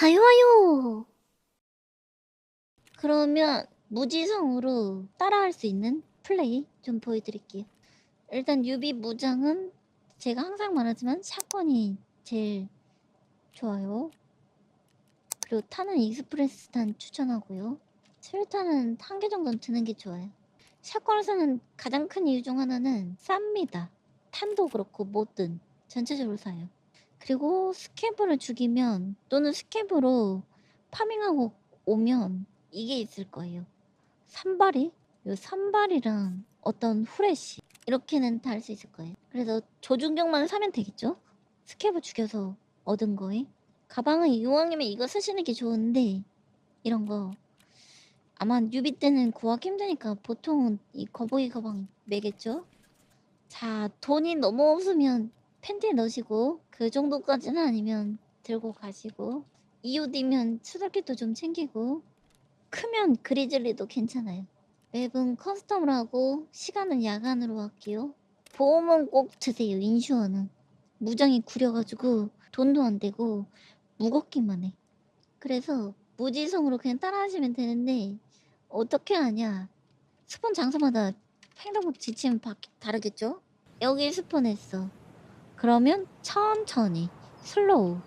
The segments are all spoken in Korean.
하요 하요. 그러면 무지성으로 따라할 수 있는 플레이 좀 보여드릴게요. 일단 유비 무장은 제가 항상 말하지만 샷건이 제일 좋아요. 그리고 타는 익스프레스 탄 추천하고요. 수류탄은 한 개 정도는 드는 게 좋아요. 샷건을 사는 가장 큰 이유 중 하나는 쌉니다. 탄도 그렇고 뭐든 전체적으로 사요. 그리고 스캐브를 죽이면 또는 스캐브로 파밍하고 오면 이게 있을 거예요. 산발이? 요 산발이랑 어떤 후레쉬 이렇게는 다할수 있을 거예요. 그래서 조준경만 사면 되겠죠? 스캐브 죽여서 얻은 거에 가방은 이왕이면 이거 쓰시는 게 좋은데 이런 거 아마 뉴비 때는 구하기 힘드니까 보통은 이 거북이 가방 매겠죠? 자 돈이 너무 없으면 팬티에 넣으시고 그 정도까지는 아니면 들고 가시고 EOD면 수달kit도 좀 챙기고 크면 그리즐리도 괜찮아요. 맵은 커스텀으로 하고 시간은 야간으로 할게요. 보험은 꼭 드세요. 인슈어는 무장이 구려가지고 돈도 안 되고 무겁기만 해. 그래서 무지성으로 그냥 따라하시면 되는데 어떻게 하냐? 스폰 장소마다 행동 지침 바, 다르겠죠? 여기 스폰했어. 그러면 천천히 슬로우.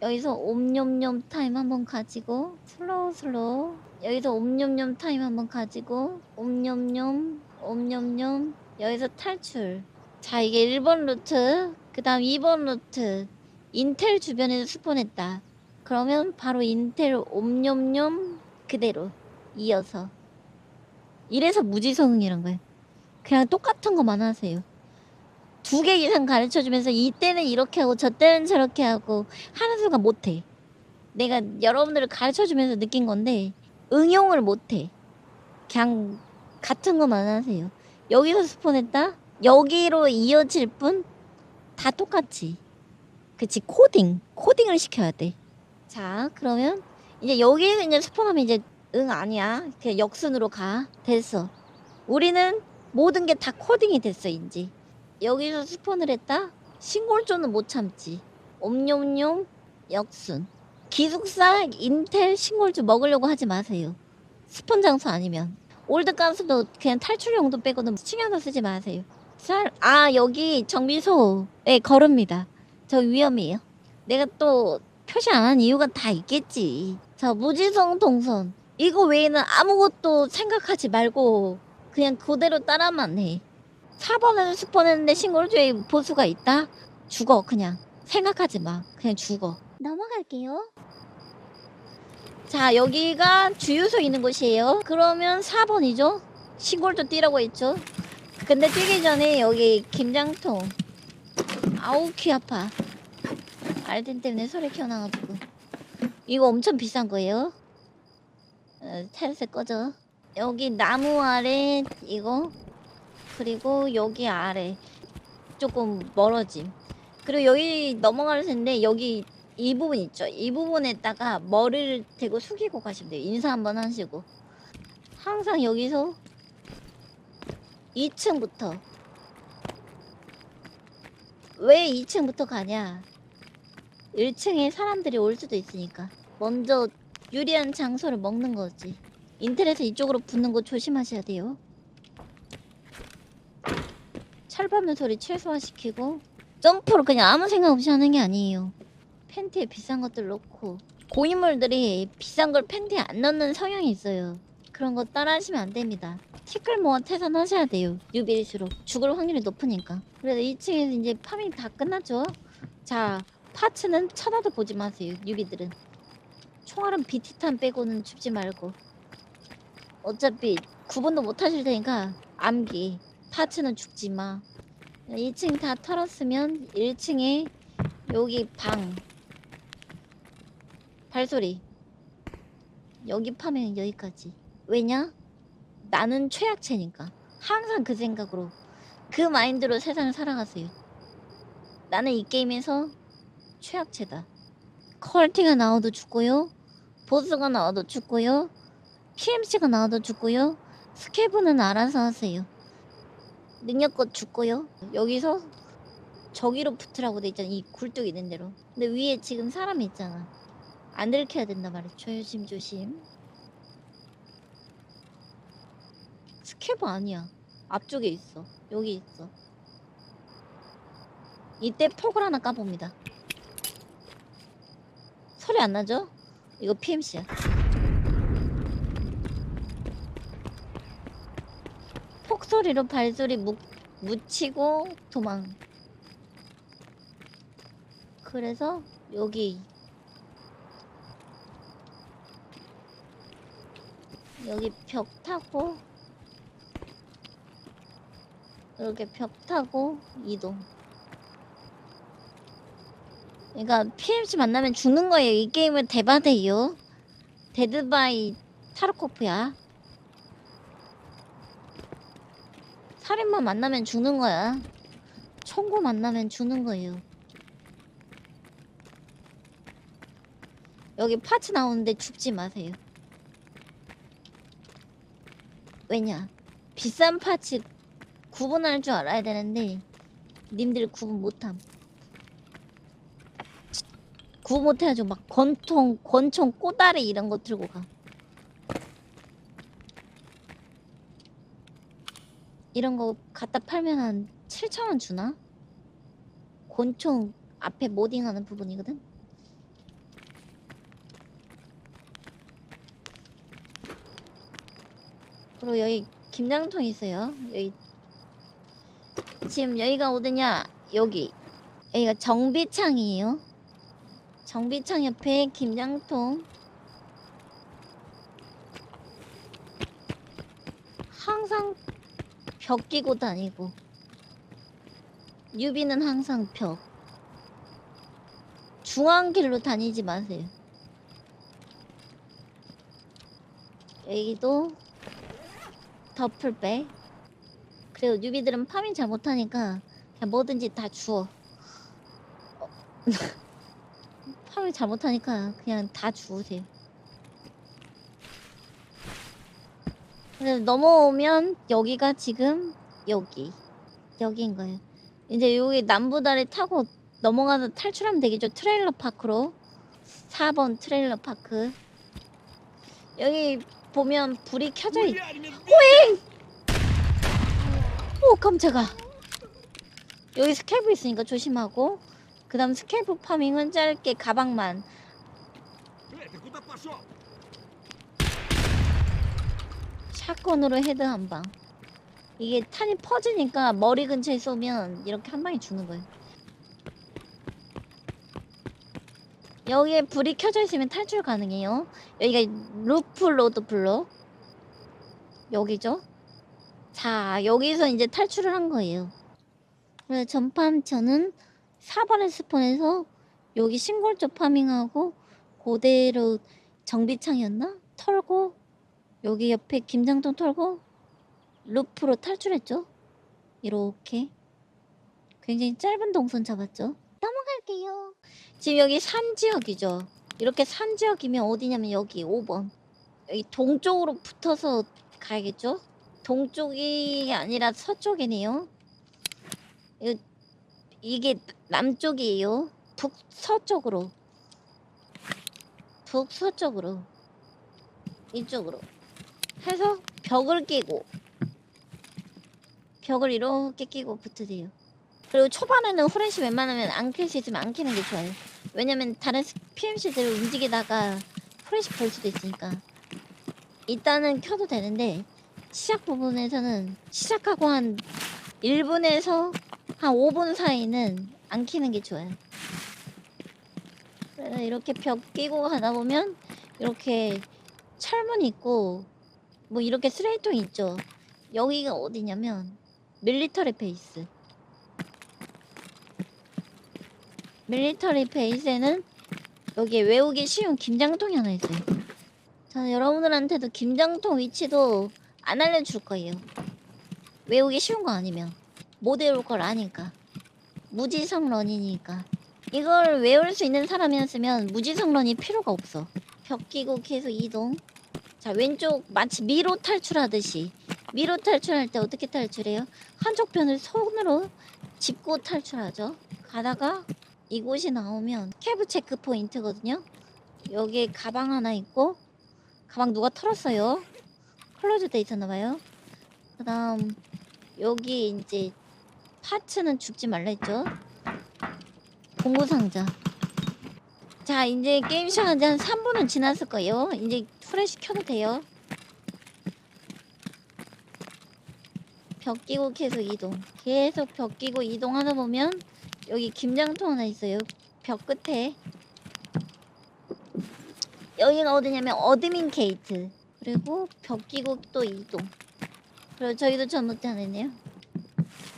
여기서 옴뇸뇸 타임 한번 가지고 슬로우 슬로우. 여기서 옴뇸뇸 타임 한번 가지고 옴뇸뇸 옴뇸뇸. 여기서 탈출. 자 이게 1번 루트 그 다음 2번 루트. 인텔 주변에서 스폰했다. 그러면 바로 인텔 옴뇸뇸 그대로 이어서. 이래서 무지성이란 거예요. 그냥 똑같은 것만 하세요 두 개 이상 가르쳐 주면서 이때는 이렇게 하고 저 때는 저렇게 하고 하는 순간 못해. 내가 여러분들을 가르쳐 주면서 느낀 건데 응용을 못해. 그냥 같은 것만 하세요. 여기서 스폰했다? 여기로 이어질 뿐 다 똑같이. 그치 코딩 코딩을 시켜야 돼. 자 그러면 이제 여기에서 이제 스폰하면 이제 응 아니야. 그냥 역순으로 가. 됐어. 우리는 모든 게 다 코딩이 됐어 이제. 여기서 스폰을 했다? 신골조는 못 참지. 옴뇸뇸 역순. 기숙사 인텔 신골조 먹으려고 하지 마세요. 스폰 장소 아니면. 올드 가스도 그냥 탈출용도 빼고는 신경도 쓰지 마세요. 쌀, 아, 여기 정비소에 걸읍니다. 저 위험해요. 내가 또 표시 안 한 이유가 다 있겠지. 자, 무지성 동선. 이거 외에는 아무것도 생각하지 말고 그냥 그대로 따라만 해. 4번에서 스폰했는데 신골조에 보수가 있다? 죽어 그냥. 생각하지 마. 그냥 죽어. 넘어갈게요. 자 여기가 주유소 있는 곳이에요. 그러면 4번이죠? 신골조 뛰라고 했죠? 근데 뛰기 전에 여기 김장통. 아우 귀 아파. 알덴 때문에 소리 켜놔가지고. 이거 엄청 비싼 거예요? 어, 테레스 꺼져 여기 나무 아래 이거 그리고 여기 아래 조금 멀어짐. 그리고 여기 넘어갈 텐데 여기 이 부분 있죠. 이 부분에다가 머리를 대고 숙이고 가시면 돼요. 인사 한번 하시고. 항상 여기서 2층부터 왜 2층부터 가냐? 1층에 사람들이 올 수도 있으니까 먼저 유리한 장소를 먹는 거지. 인터넷에 이쪽으로 붙는 거 조심하셔야 돼요. 철밟는 소리 최소화시키고 점프를 그냥 아무 생각 없이 하는 게 아니에요. 팬티에 비싼 것들 넣고 고인물들이 비싼 걸 팬티에 안 넣는 성향이 있어요. 그런 거 따라하시면 안 됩니다. 티끌 모아 태산하셔야 돼요. 뉴비일수록 죽을 확률이 높으니까. 그래서 2층에서 이제 파밍 다 끝났죠. 자 파츠는 쳐다도 보지 마세요. 뉴비들은 총알은 비티탄 빼고는 줍지 말고 어차피 구분도 못 하실 테니까 암기 파츠는 죽지 마. 2층 다 털었으면 1층에 여기 방 발소리. 여기 파면 여기까지. 왜냐? 나는 최약체니까. 항상 그 생각으로 그 마인드로 세상을 살아가세요. 나는 이 게임에서 최약체다. 컬티가 나와도 죽고요 보스가 나와도 죽고요 PMC가 나와도 죽고요 스케브는 알아서 하세요 능력껏 죽고요. 여기서 저기로 붙으라고 돼 있잖아. 이 굴뚝 있는 대로. 근데 위에 지금 사람이 있잖아. 안 들켜야 된다 말이야. 조심 조심. 스케브 아니야. 앞쪽에 있어. 여기 있어. 이때 폭을 하나 까봅니다. 소리 안 나죠? 이거 PMC야. 폭 소리로 발소리 묵, 묻히고 도망. 그래서 여기 여기 벽 타고 이렇게 벽 타고 이동. 그러니까 PMC 만나면 죽는 거예요. 이 게임은 대바대요. 데드바이 타르코프야. 살인마 만나면 죽는 거야. 총구 만나면 죽는 거예요. 여기 파츠 나오는데 죽지 마세요. 왜냐? 비싼 파츠 구분할 줄 알아야 되는데 님들 구분 못함. 구분 못해가지고 막 권총, 권총, 꼬다리 이런 거 들고 가. 이런 거 갖다 팔면 한 7천 원 주나? 권총 앞에 모딩하는 부분이거든? 그리고 여기 김장통 있어요. 여기 지금 여기가 어디냐? 여기 여기가 정비창이에요. 정비창 옆에 김장통 항상 벽 끼고 다니고. 유비는 항상 벽. 중앙길로 다니지 마세요. 여기도 더플백. 그리고 뉴비들은 파밍 잘 못하니까 그냥 뭐든지 다 주워. 어. 파밍 잘 못하니까 그냥 다 주우세요 그래서 넘어오면 여기가 지금 여기. 여기인 거예요. 이제 여기 남부다리 타고 넘어가서 탈출하면 되겠죠? 트레일러 파크로. 4번 트레일러 파크. 여기 보면 불이 켜져 있오 깜짝아. 여기 스케이프 있으니까 조심하고. 그 다음 스케이프 파밍은 짧게 가방만 샷건으로 헤드 한 방. 이게 탄이 퍼지니까 머리 근처에 쏘면 이렇게 한 방에 죽는 거예요. 여기에 불이 켜져 있으면 탈출 가능해요. 여기가 루프 로드 블록. 여기죠? 자 여기서 이제 탈출을 한 거예요. 그래서 전판 저는 4번에 스폰해서 여기 신골조 파밍하고 그대로 정비창이었나? 털고 여기 옆에 김장동 털고 루프로 탈출했죠 이렇게 굉장히 짧은 동선 잡았죠 넘어갈게요 지금 여기 산 지역이죠 이렇게 산 지역이면 어디냐면 여기 5번 여기 동쪽으로 붙어서 가야겠죠 동쪽이 아니라 서쪽이네요. 이게 남쪽이에요. 북서쪽으로. 북서쪽으로. 이쪽으로. 해서 벽을 끼고 벽을 이렇게 끼고 붙으세요. 그리고 초반에는 후레쉬 웬만하면 안 있으면 안 켜는 게 좋아요. 왜냐면 다른 PMC들 움직이다가 후레쉬 볼 수도 있으니까. 일단은 켜도 되는데 시작 부분에서는 시작하고 한 1분에서 한 5분 사이는 안 키는 게 좋아요. 이렇게 벽 끼고 가다 보면 이렇게 철문 있고 뭐 이렇게 쓰레기통 있죠. 여기가 어디냐면 밀리터리 베이스. 밀리터리 베이스에는 여기에 외우기 쉬운 김장통이 하나 있어요. 저는 여러분들한테도 김장통 위치도 안 알려줄 거예요. 외우기 쉬운 거 아니면 못 외울 걸 아니까 무지성 런이니까 이걸 외울 수 있는 사람이었으면 무지성 런이 필요가 없어. 벽 끼고 계속 이동. 자 왼쪽 마치 미로 탈출하듯이 미로 탈출할 때 어떻게 탈출해요? 한쪽 편을 손으로 짚고 탈출하죠. 가다가 이곳이 나오면 캐브 체크 포인트거든요. 여기 가방 하나 있고 가방 누가 털었어요 클로즈 돼 있었나봐요 그 다음 여기 이제 파츠는 죽지 말라 했죠 공구상자 자 이제 게임 지한 3분은 지났을 거예요. 이제 프레시 켜도 돼요. 벽 끼고 계속 이동. 계속 벽 끼고 이동하다 보면 여기 김장통 하나 있어요. 벽 끝에. 여기가 어디냐면 어드민 게이트. 그리고 벽 끼고 또 이동. 그리고 저희도 전봇대 하나 있네요.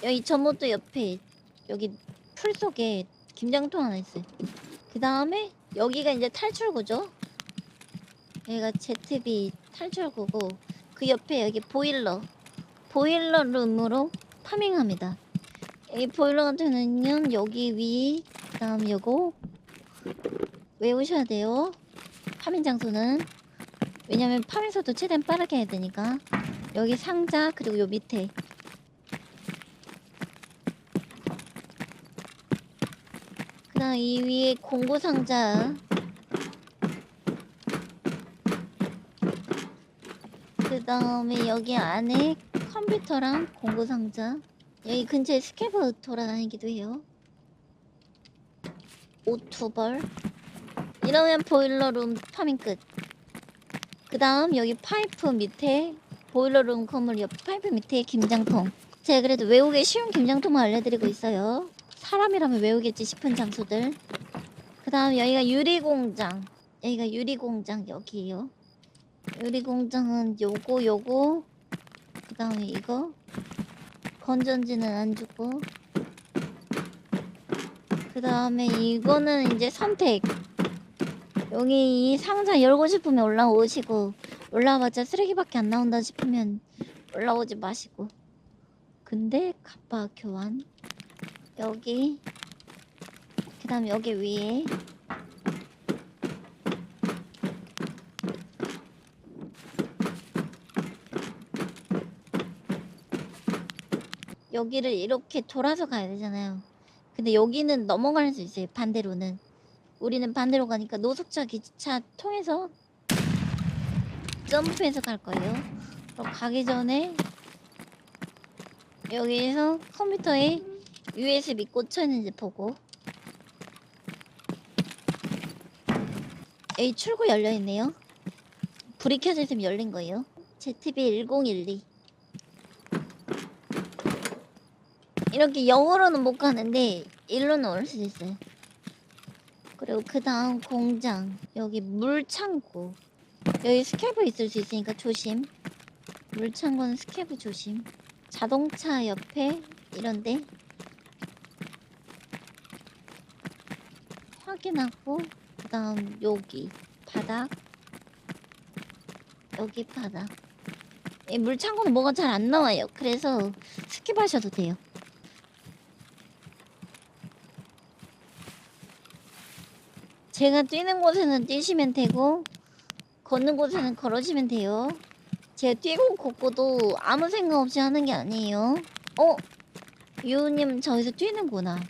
여기 전봇대 옆에 여기 풀 속에 김장통 하나 있어요 그 다음에 여기가 이제 탈출구죠. 여기가 ZB 탈출구고 그 옆에 여기 보일러 보일러 룸으로 파밍합니다. 이 보일러 같은 경우는 여기 위 그 다음 요거 외우셔야 돼요. 파밍 장소는. 왜냐면 파밍 속도 최대한 빠르게 해야 되니까. 여기 상자 그리고 요 밑에 그다음 이 위에 공구 상자 그 다음에 여기 안에 컴퓨터랑 공구 상자 여기 근처에 스캐브 돌아다니기도 해요 오투벌 이러면 보일러룸 파밍 끝. 그 다음 여기 파이프 밑에 보일러룸 건물 옆 파이프 밑에 김장통. 제가 그래도 외우기 쉬운 김장통만 알려드리고 있어요. 사람이라면 외우겠지 싶은 장소들. 그 다음 여기가 유리공장. 여기가 유리공장 여기에요. 유리공장은 요거 요거. 그 다음에 이거. 건전지는 안 주고. 그 다음에 이거는 이제 선택. 여기 이 상자 열고 싶으면 올라오시고 올라와봤자 쓰레기밖에 안 나온다 싶으면 올라오지 마시고 근데 갑바 교환 여기. 그 다음 여기 위에. 여기를 이렇게 돌아서 가야 되잖아요. 근데 여기는 넘어갈 수 있어요 반대로는. 우리는 반대로 가니까 노숙자 기차 통해서 점프해서 갈 거예요. 그럼 가기 전에 여기에서 컴퓨터에 USB 꽂혀 있는지 보고. 여기 출구 열려 있네요. 불이 켜져 있으면 열린 거예요. ZB1012 이렇게 영어로는 못 가는데 일로는 올 수 있어요. 그리고 그 다음 공장. 여기 물창고. 여기 스캐브 있을 수 있으니까 조심. 물창고는 스캐브 조심. 자동차 옆에 이런데 확인하고 그 다음 여기 바닥 여기 바닥 이 물창고는 뭐가 잘 안 나와요 그래서 스킵하셔도 돼요 제가 뛰는 곳에는 뛰시면 되고 걷는 곳에는 걸으시면 돼요. 제가 뛰고 걷고도 아무 생각 없이 하는 게 아니에요. 어? 유우님 저기서 뛰는구나.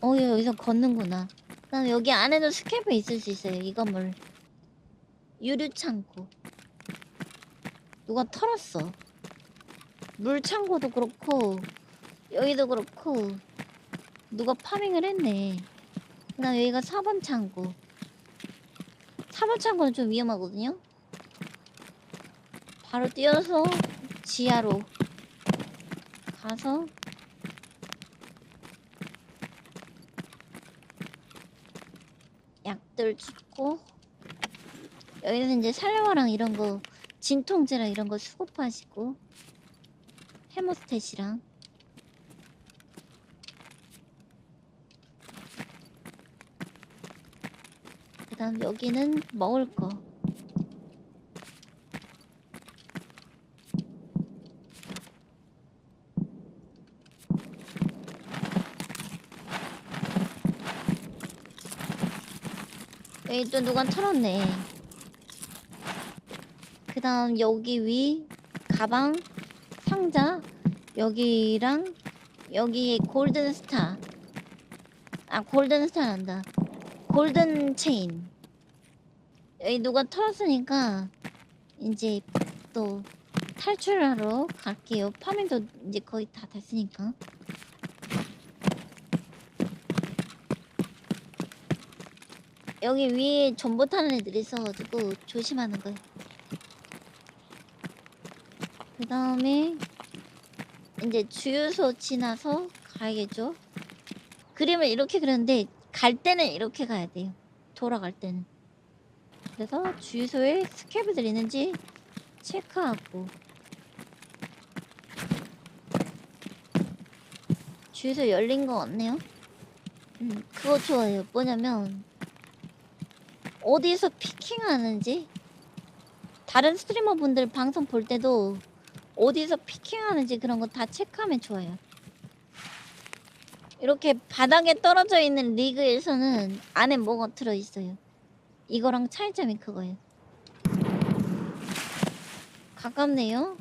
어 여기서 걷는구나. 그다음 여기 안에도 스캐프 있을 수 있어요. 이 건물. 유류 창고. 누가 털었어. 물 창고도 그렇고 여기도 그렇고 누가 파밍을 했네. 나 여기가 4번 창고. 4번 창고는 좀 위험하거든요. 바로 뛰어서 지하로 가서 약들 줍고 여기는 이제 살려와랑 이런 거 진통제랑 이런 거 수급하시고 헤모스탯이랑 그 다음 여기는 먹을 거. 여기 또 누가 털었네. 그 다음 여기 위 가방 상자 여기랑 여기 골든 스타. 아 골든 스타 난다. 골든 체인 여기 누가 털었으니까 이제 또 탈출하러 갈게요. 파밍도 이제 거의 다 됐으니까. 여기 위에 전보 타는 애들이 있어가지고 조심하는 거예요. 그 다음에 이제 주유소 지나서 가야겠죠. 그림을 이렇게 그렸는데 갈 때는 이렇게 가야 돼요. 돌아갈 때는. 그래서 주유소에 스캐브들 있는지 체크하고 주유소 열린 거 같네요. 음, 그거 좋아요. 뭐냐면 어디서 피킹하는지 다른 스트리머 분들 방송 볼 때도 어디서 피킹하는지 그런 거 다 체크하면 좋아요. 이렇게 바닥에 떨어져 있는 리그에서는 안에 뭐가 들어 있어요. 이거랑 차이점이 그거예요. 가깝네요.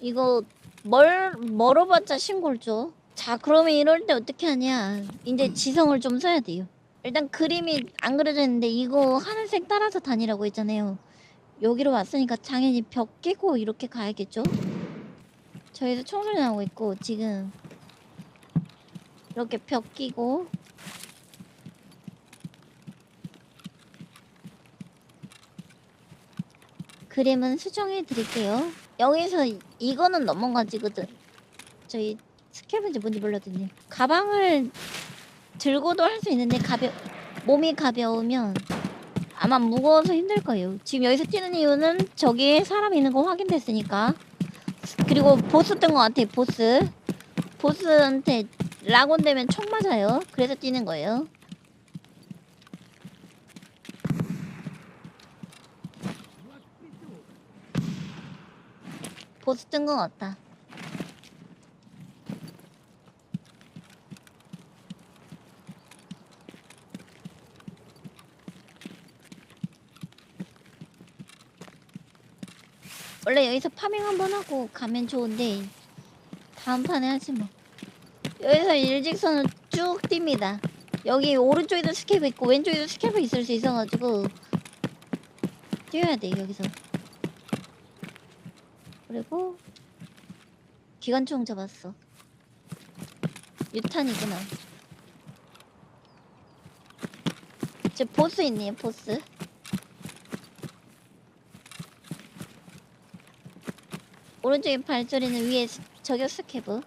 이거 멀 멀어봤자 신고를 줘. 자, 그러면 이럴 때 어떻게 하냐? 이제 지성을 좀 써야 돼요. 일단 그림이 안 그려져 있는데 이거 하늘색 따라서 다니라고 했잖아요. 여기로 왔으니까 당연히 벽 깨고 이렇게 가야겠죠? 저희도 청소년 하고 있고 지금 이렇게 벽 끼고 그림은 수정해 드릴게요. 여기서 이- 이거는 넘어가지거든. 저희 스캡인지 뭔지 몰라더니 가방을 들고도 할 수 있는데 가벼 몸이 가벼우면 아마 무거워서 힘들 거예요. 지금 여기서 뛰는 이유는 저기에 사람 있는 거 확인됐으니까. 그리고 보스 뜬것 같아. 보스. 보스한테 라곤 되면 총 맞아요. 그래서 뛰는 거예요. 보스 뜬것 같다. 원래 여기서 파밍 한번 하고 가면 좋은데 다음 판에 하지 뭐. 여기서 일직선으로 쭉 뜁니다. 여기 오른쪽에도 스캡이 있고 왼쪽에도 스캡이 있을 수 있어가지고 뛰어야 돼 여기서. 그리고 기관총 잡았어. 유탄이구나. 저 보스 있네요 보스. 오른쪽에 발소리는 위에 스- 저격 스캐브.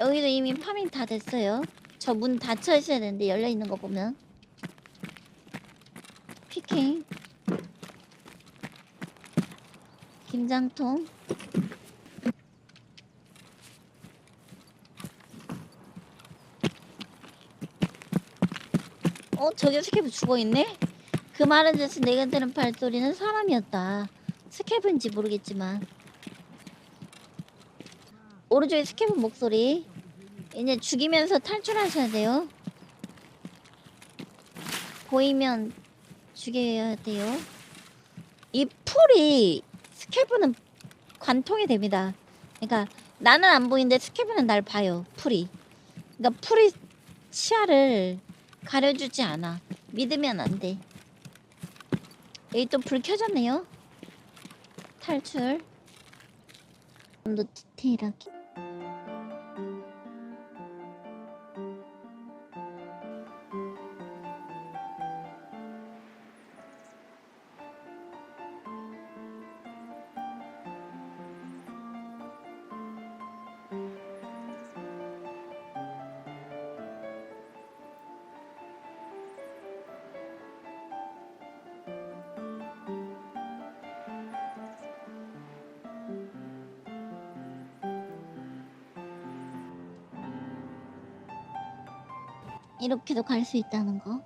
여기도 이미 파밍 다 됐어요. 저 문 닫혀 있어야 되는데 열려 있는 거 보면. 피킹. 김장통. 어, 저기 스캡브 죽어있네? 그 말은 즉슨 내가 들은 발소리는 사람이었다. 스캡인지 모르겠지만. 오른쪽에 스캡브 목소리. 이제 죽이면서 탈출하셔야 돼요. 보이면 죽여야 돼요. 이 풀이 스캡브는 관통이 됩니다. 그러니까 나는 안 보이는데 스캡브는 날 봐요. 풀이. 그러니까 풀이 시야를 가려주지 않아. 믿으면 안 돼. 여기 또 불 켜졌네요. 탈출. 좀 더 디테일하게. 이렇게도 갈 수 있다는 거.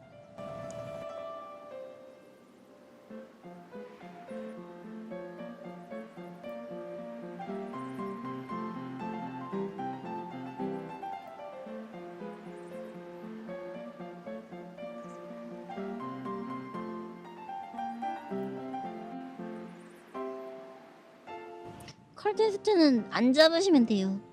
컬테스트는 안 잡으시면 돼요.